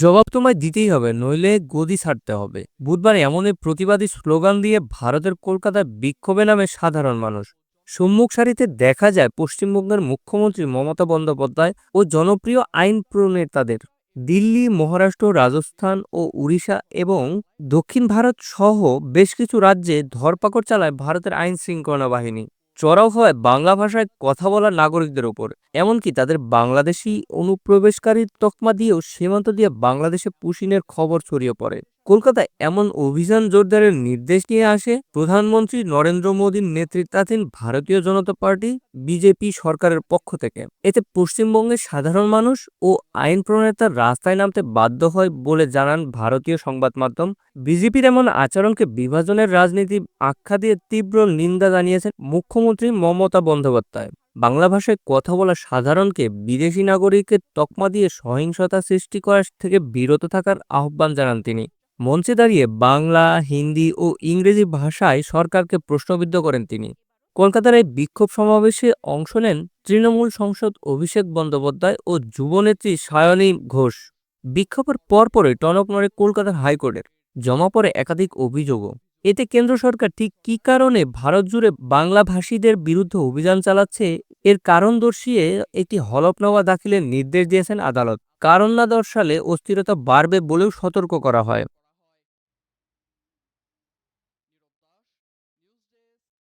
জবাব তোমায় দিতেই হবে, নইলে গদি ছাড়তে হবে। বুধবার এমন এক প্রতিবাদী স্লোগান দিয়ে ভারতের কলকাতায় বিক্ষোভে নামে সাধারণ মানুষ। সম্মুখ সারিতে দেখা যায় পশ্চিমবঙ্গের মুখ্যমন্ত্রী মমতা বন্দ্যোপাধ্যায় ও জনপ্রিয় আইন প্রণেতাদের। দিল্লি, মহারাষ্ট্র, রাজস্থান ও উড়িষ্যা এবং দক্ষিণ ভারত সহ বেশ কিছু রাজ্যে ধরপাকড় চালায় ভারতের আইন শৃঙ্খলা বাহিনী। চড়াও হয় বাংলা ভাষায় কথা বলা নাগরিকদের ওপর। এমনকি তাদের বাংলাদেশি অনুপ্রবেশকারীর তকমা দিয়েও সীমান্ত দিয়ে বাংলাদেশে পুশিনের খবর ছড়িয়ে পড়ে। কলকাতায় এমন অভিযান জোরদারের নির্দেশ নিয়ে আসে? প্রধানমন্ত্রী নরেন্দ্র মোদীর নেতৃত্বাধীন ভারতীয় জনতা পার্টি বিজেপি সরকারের পক্ষ থেকে। এতে পশ্চিমবঙ্গের সাধারণ মানুষ ও আইন প্রণেতার রাস্তায় নামতে বাধ্য হয় বলে জানান ভারতীয় সংবাদ মাধ্যম। বিজেপির এমন আচরণকে বিভাজনের রাজনীতি আখ্যা দিয়ে তীব্র নিন্দা জানিয়েছেন মুখ্যমন্ত্রী মমতা বন্দ্যোপাধ্যায়। বাংলা ভাষায় কথা বলা সাধারণকে বিদেশি নাগরিকের তকমা দিয়ে সহিংসতা সৃষ্টি করার থেকে বিরত থাকার আহ্বান জানান তিনি। মঞ্চে দাঁড়িয়ে বাংলা, হিন্দি ও ইংরেজি ভাষায় সরকারকে প্রশ্নবিদ্ধ করেন তিনি। কলকাতার এই বিক্ষোভ সমাবেশে অংশ নেন তৃণমূল সংসদ অভিষেক বন্দ্যোপাধ্যায় ও যুবনেত্রী সায়নী ঘোষ। বিক্ষোভের পরপরই টনক নড়ে কলকাতার হাইকোর্টের, জমা পড়ে একাধিক অভিযোগও। এতে কেন্দ্র সরকার ঠিক কী কারণে ভারত জুড়ে বাংলাভাষীদের বিরুদ্ধে অভিযান চালাচ্ছে, এর কারণ দর্শিয়ে একটি হলফনামা দাখিলের নির্দেশ দিয়েছেন আদালত। কারণ না দর্শালে অস্থিরতা বাড়বে বলেও সতর্ক করা হয়।